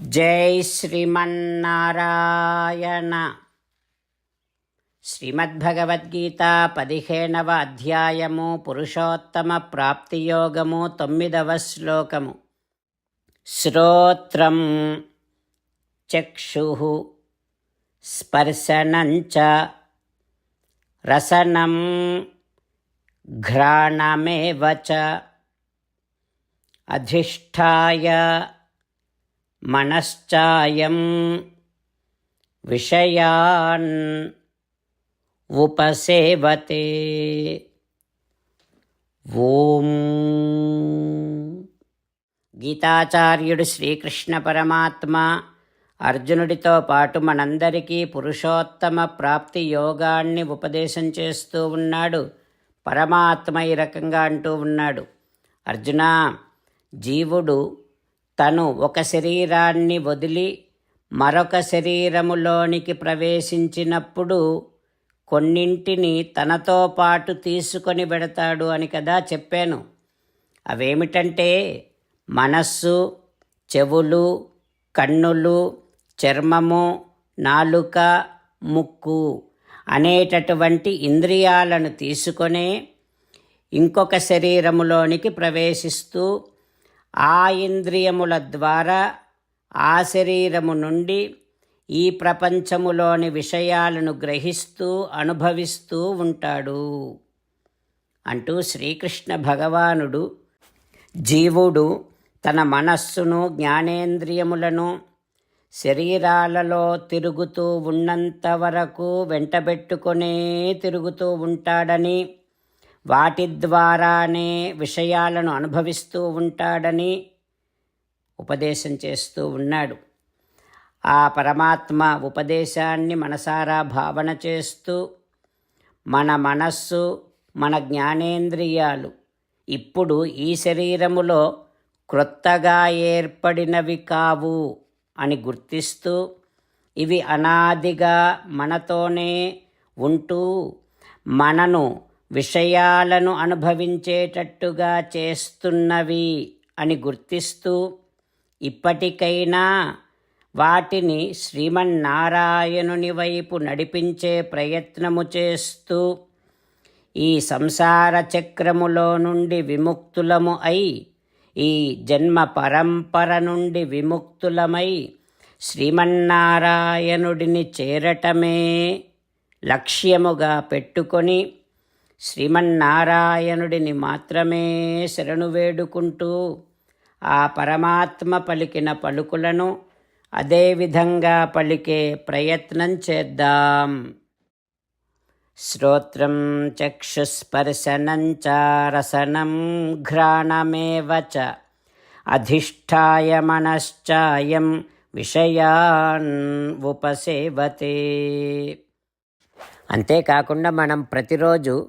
జై శ్రీమన్నారాయణ. శ్రీమద్భగవద్గీత పదిహేనవ అధ్యాయము పురుషోత్తమ ప్రాప్తియోగము తొమ్మిదవ శ్లోకము. శ్రోత్రం చక్షు స్పర్శనంచ రసనం ఘ్రాణమేవ అధిష్టాయ మనశ్చాయం విషయాన్ ఉపసేవతే. ఓం. గీతాచార్యుడు శ్రీకృష్ణ పరమాత్మ అర్జునుడితో పాటు మనందరికీ పురుషోత్తమ ప్రాప్తి యోగాన్ని ఉపదేశం చేస్తూ ఉన్నాడు. పరమాత్మ ఈ రకంగా అంటూ ఉన్నాడు. అర్జున జీవుడు తను ఒక శరీరాన్ని వదిలి మరొక శరీరములోనికి ప్రవేశించినప్పుడు కొన్నింటిని తనతో పాటు తీసుకొని పెడతాడు అని కదా చెప్పాను. అవేమిటంటే మనస్సు చెవులు కన్నులు చర్మము నాలుక ముక్కు అనేటటువంటి ఇంద్రియాలను తీసుకొనే ఇంకొక శరీరములోనికి ప్రవేశిస్తూ ఆ ఇంద్రియముల ద్వారా ఆ శరీరము నుండి ఈ ప్రపంచములోని విషయాలను గ్రహిస్తూ అనుభవిస్తూ ఉంటాడు. అంటూ శ్రీకృష్ణ భగవానుడు జీవుడు తన మనస్సును జ్ఞానేంద్రియములను శరీరాలలో తిరుగుతూ ఉన్నంత వరకు వెంటబెట్టుకునే తిరుగుతూ ఉంటాడని వాటి ద్వారానే విషయాలను అనుభవిస్తూ ఉంటాడని ఉపదేశం చేస్తూ ఉన్నాడు. ఆ పరమాత్మ ఉపదేశాన్ని మనసారా భావన చేస్తూ మన మనస్సు మన జ్ఞానేంద్రియాలు ఇప్పుడు ఈ శరీరములో క్రొత్తగా ఏర్పడినవి కావు అని గుర్తిస్తూ ఇవి అనాదిగా మనతోనే ఉంటూ మనను విషయాలను అనుభవించేటట్టుగా చేస్తున్నవి అని గుర్తిస్తూ ఇప్పటికైనా వాటిని శ్రీమన్నారాయణుని వైపు నడిపించే ప్రయత్నము చేస్తూ ఈ సంసార చక్రములో నుండి విముక్తులము అయి ఈ జన్మ పరంపర నుండి విముక్తులమై శ్రీమన్నారాయణుడిని చేరటమే లక్ష్యముగా పెట్టుకొని శ్రీమన్నారాయణుడిని మాత్రమే శరణు వేడుకుంటూ ఆ పరమాత్మ పలికిన పలుకులను అదేవిధంగా పలికే ప్రయత్నం చేద్దాం. శ్రోత్రం చక్షుస్పర్శనం రసనం ఘ్రాణమేవ చ అధిష్టాయ మనశ్చాయం విషయాన్ ఉపసేవతే. అంతేకాకుండా మనం ప్రతిరోజు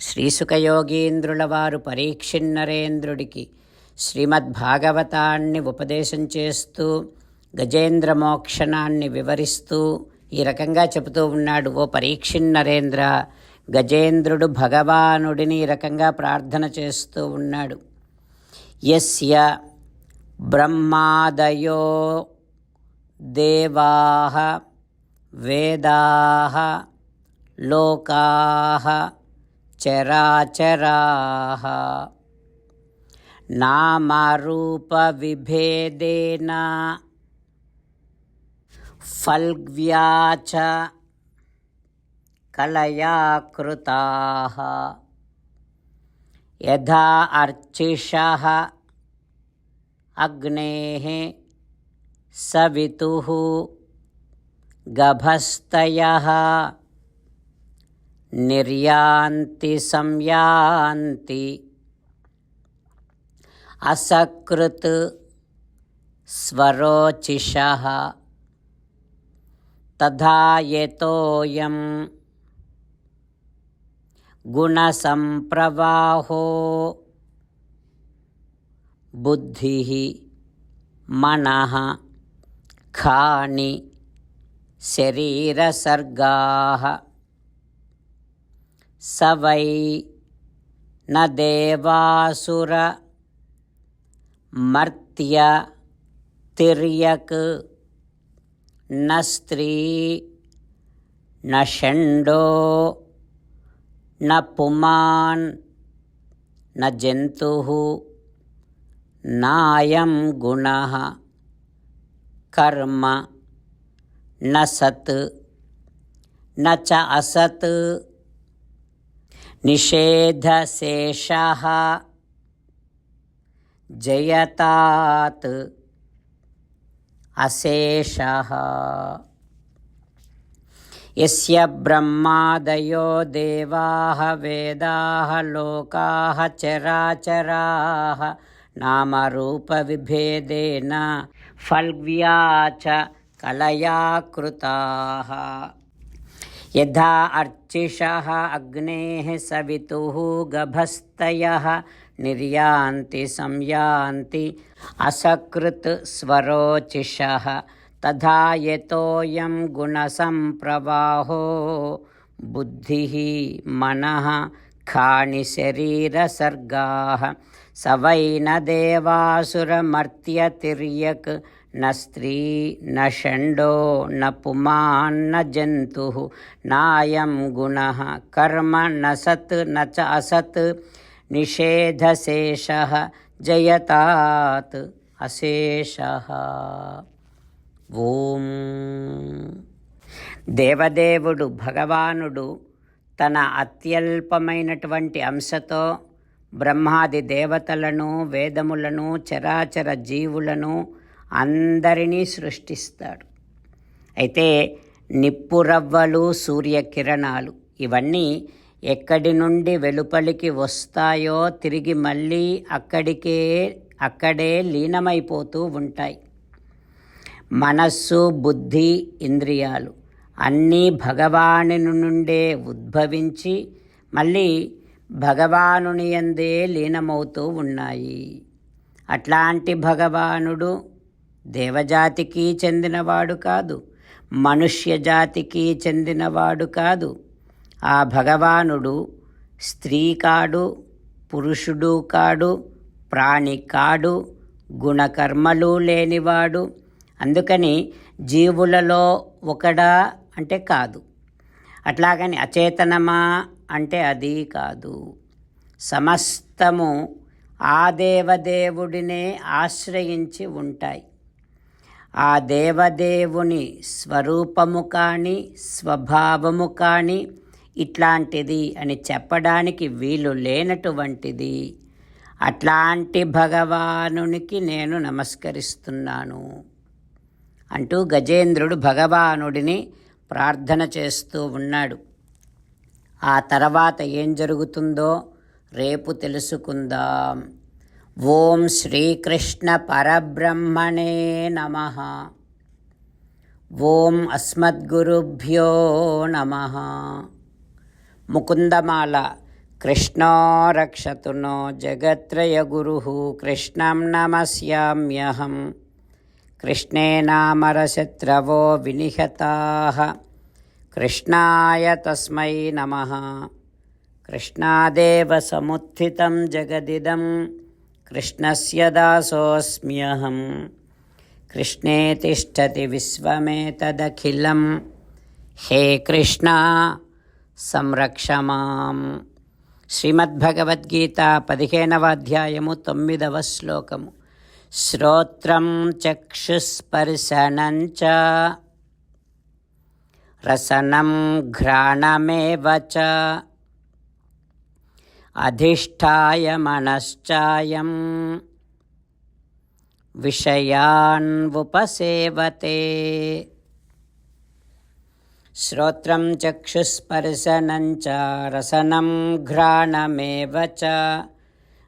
శ్రీసుఖయోగీంద్రుల వారు పరీక్షిన్నరేంద్రుడికి శ్రీమద్భాగవతాన్ని ఉపదేశం చేస్తూ గజేంద్ర మోక్షణాన్ని వివరిస్తూ ఈ రకంగా చెబుతూ ఉన్నాడు. ఓ పరీక్షిన్నరేంద్ర గజేంద్రుడు భగవానుడిని ఈ రకంగా ప్రార్థన చేస్తూ ఉన్నాడు. యస్య బ్రహ్మాదయో దేవా వేదాः లోకా चराचराः। नामरूपविभेदेन फल्व्या च कलया कृताः यथा अर्चिषः अग्नेः सवितुः गभस्तयः। निर्यान्ति संयान्ति। असकृत् स्वरोचिषः। तथा यतोऽयं गुणसम्प्रवाहो बुद्धिः मनः खानि शरीरसर्गाः। स वै न देवासुर मर्त्य तिर्यक् न स्त्री न षण्डो न पुमान् न जन्तुः नायं गुणः कर्म न सत् न च असत् निषेधशेषः जयतात् अशेषः। यस्य ब्रह्मादयो देवाः वेदाः लोकाः चराचराः नामरूपविभेदेन फल्व्या च कलया कृताः यथा अर्चिषः अग्नेः सवितुः गभस्तयः निर्यान्ति संयान्ति असकृत् स्वरोचिषः तथा यतोऽयं गुणसम्प्रवाहो बुद्धिः मनः खाणि शरीरसर्गाः। स वै न देवासुरमर्त्यतिर्यक् न स्त्री न षण्डो न पुमान्न जन्तुः नायं गुणः कर्म न सत् न च असत् నిషేధశేషः జయతాత్ అశేషः ఓం దేవదేవుడు భగవానుడు తన అత్యల్పమైనటువంటి అంశతో బ్రహ్మాది దేవతలను వేదములను చరాచర జీవులను అందరినీ సృష్టిస్తాడు. అయితే నిప్పురవ్వలు సూర్యకిరణాలు ఇవన్నీ ఎక్కడి నుండి వెలుపలికి వస్తాయో తిరిగి మళ్ళీ అక్కడికే అక్కడే లీనమైపోతూ ఉంటాయి. మనస్సు బుద్ధి ఇంద్రియాలు అన్నీ భగవాను నుండే ఉద్భవించి మళ్ళీ భగవానుని ఎందే లీనమవుతూ ఉన్నాయి. అట్లాంటి భగవానుడు దేవజాతికి చెందినవాడు కాదు మనుష్య జాతికి చెందినవాడు కాదు. ఆ భగవానుడు స్త్రీ కాడు పురుషుడు కాడు ప్రాణి కాడు గుణకర్మలు లేనివాడు. అందుకని జీవులలో ఒకడా అంటే కాదు. అట్లాగని అచేతనమా అంటే అది కాదు. సమస్తము ఆ దేవదేవుడినే ఆశ్రయించి ఉంటాయి. ఆ దేవదేవుని స్వరూపము కానీ స్వభావము కానీ ఇట్లాంటిది అని చెప్పడానికి వీలు లేనటువంటిది. అట్లాంటి భగవానునికి నేను నమస్కరిస్తున్నాను. అంటూ గజేంద్రుడు భగవానుడిని ప్రార్థన చేస్తూ ఉన్నాడు. ఆ తర్వాత ఏం జరుగుతుందో రేపు తెలుసుకుందాం. ॐ श्रीकृष्णपरब्रह्मणे नमः। ॐ अस्मद्गुरुभ्यो नमः। मुकुन्दमाला कृष्णो रक्षतु नो जगत्रयगुरुः, कृष्णं कृष्ण नमस्याम्यहम नामरशत्रवो विनिहताः। कृष्णाय तस्मै नमः। कृष्णादेव समुत्थितं जगदिदं జగదిదం కృష్ణస్య దాసోऽస్మ్యహం కృష్ణే తిష్టతి విశ్వమేతదఖిలం హే కృష్ణ సంరక్ష మాం శ్రీమద్భగవద్గీత పదిహేనవ అధ్యాయము తొమ్మిదవ శ్లోకము శ్రోత్రం చక్షుస్పర్శనం చ రసనం ఘ్రాణమేవ చ अधिष्ठाय मनश्चायं विषयान्वुपसेवते श्रोत्रं चक्षुस्पर्शनं च रसनं घ्राणमेव च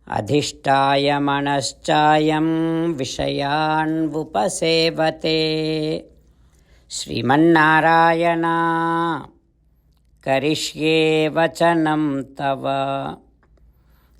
अधिष्ठाय मनश्चायं विषयान्वुपसेवते श्रीमन्नारायणा करिष्ये वचनं तव